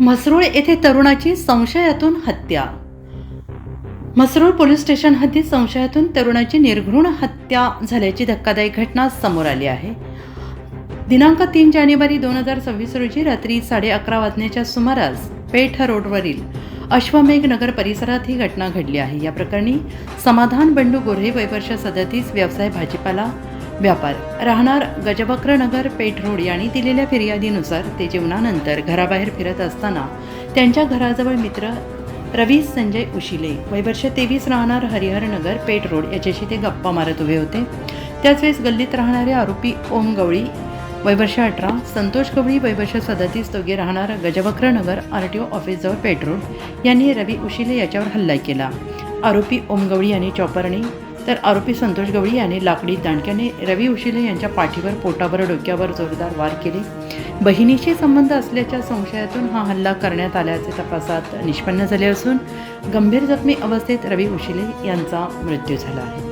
म्हसरूळ येथे तरुणाची संशयातून हत्या. म्हसरूळ पोलीस स्टेशन हद्दीत संशयातून तरुणाची निर्घृण हत्या झाल्याची धक्कादायक घटना समोर आली आहे. दिनांक तीन जानेवारी दोन हजार सव्वीस रोजी रात्री साडे अकरा वाजण्याच्या सुमारास पेठ रोडवरील अश्वमेघ नगर परिसरात ही घटना घडली आहे. या प्रकरणी समाधान बंडू गोऱ्हे वयवर्ष सदतीस व्यवसाय भाजीपाला व्यापार. राहणार गजबक्र नगर पेठ रोड यांनी दिलेल्या फिर्यादीनुसार ते जेवणानंतर घराबाहेर फिरत असताना त्यांच्या घराजवळ मित्र रवी संजय उशिले वयवर्ष तेवीस राहणार हरिहर नगर पेठ रोड याच्याशी ते गप्पा मारत उभे होते. त्याच वेळेस गल्लीत राहणारे आरोपी ओम गवळी वयवर्ष अठरा संतोष गवळी वयवर्ष सदतीस दोघे राहणार गजबक्र नगर आर टी ओ ऑफिसजवळ पेट रोड यांनी रवी उशिले याच्यावर हल्ला केला. आरोपी ओम गवळी यांनी चॉपरने तर आरोपी संतोष गवळी यांनी लाकडी दांडक्याने रवी उशिले यांच्या पाठीवर पोटावर डोक्यावर जोरदार वार केले. बहिणीशी संबंध असल्याच्या संशयातून हा हल्ला करण्यात आल्याचे तपासात निष्पन्न झाले असून गंभीर जखमी अवस्थेत रवी उशिले यांचा मृत्यू झाला आहे.